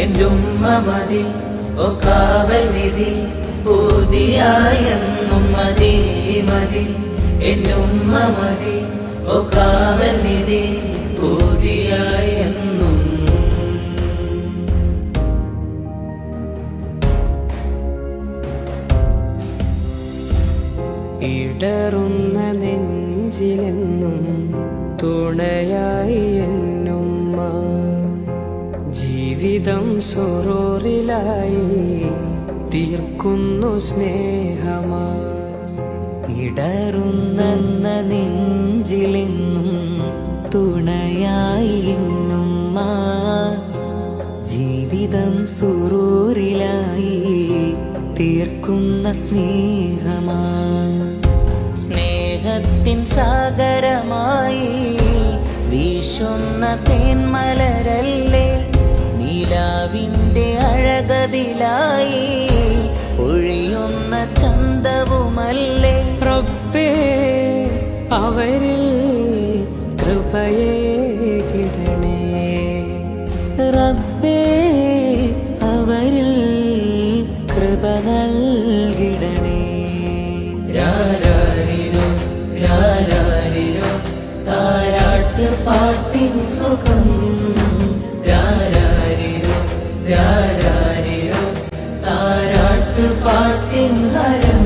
എന്റെ ഉമ്മ മതി നിധി പൂതിയായെന്നും മതി മതി എന്റെ ഉമ്മ മതി നിധി പൂതിയായെന്നും. ഇടറുന്ന നെഞ്ചിലെന്നും തുണയായി എന്നുമ്മ ജീവിതം സൊറോറിലായി തീർക്കുന്നു സ്നേഹമാ. ഇടറുന്ന നെഞ്ചിലെന്നും തുണയായി മാ. ജീവിതം സുറൂറിലായി തീർക്കുന്ന സ്നേഹമാ. സ്നേഹത്തിൻ സാഗരമായി വീശുന്ന തേന്മലരല്ലേ നീലാവിന്റെ അഴകതിലായി ഒഴിയുന്ന ചന്തവുമല്ലേ? റബ്ബേ അവരിൽ കൃപയെ. പാട്ടിൻ ഹരം.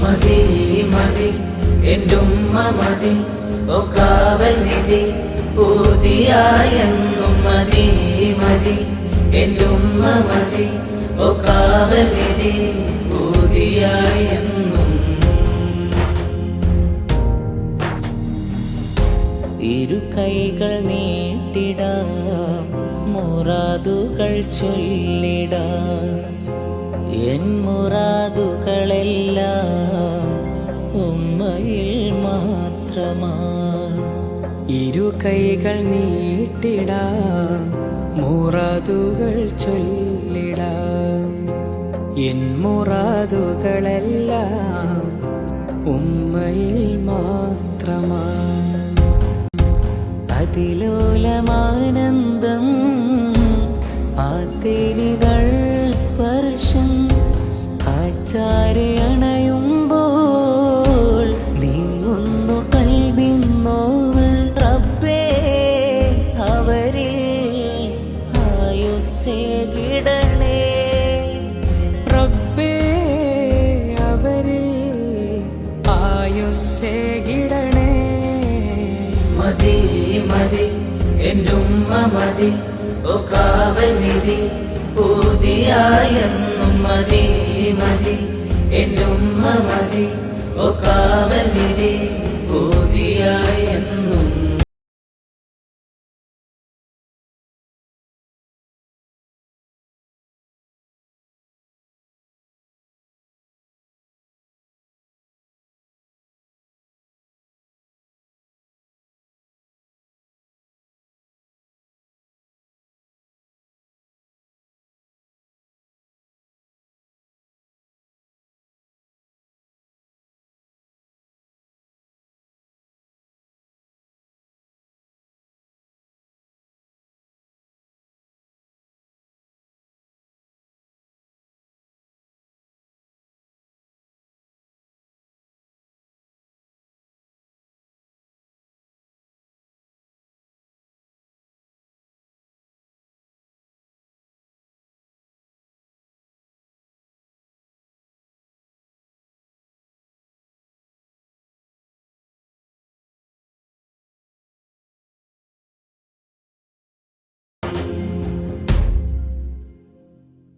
മതി മതി എന്റെ ഉമ്മ മതി. ഓ കാവൽ നിധി പൂതിയായെന്നും മതി മതി. എന്റെ മതി. ഓ കാവൽ നിധി പൂതിയായെന്നും. ഇരു കൈകൾ മുറാദുകൾ ചൊല്ലിടാൻ എൻ മുറാദുകളെല്ലാം ഉമ്മയിൽ മാത്രമാ. ഇരു കൈകൾ നീട്ടിടാം മുറാദുകൾ ചൊല്ലിടാം. എൻ മുറാദുകളെല്ലാം ഉമ്മയിൽ മാത്രമാ. അതിലോലമാനന്ദം ആയുസ്സേകിടണേ മതി മതി എന്റെ ഉമ്മ മതി ഓ കാവൽ നിധി പൂതിയായെന്നും മതി മതി എന്റെ ഉമ്മ മതി ഓ കാവൽ നിധി പൂതിയായ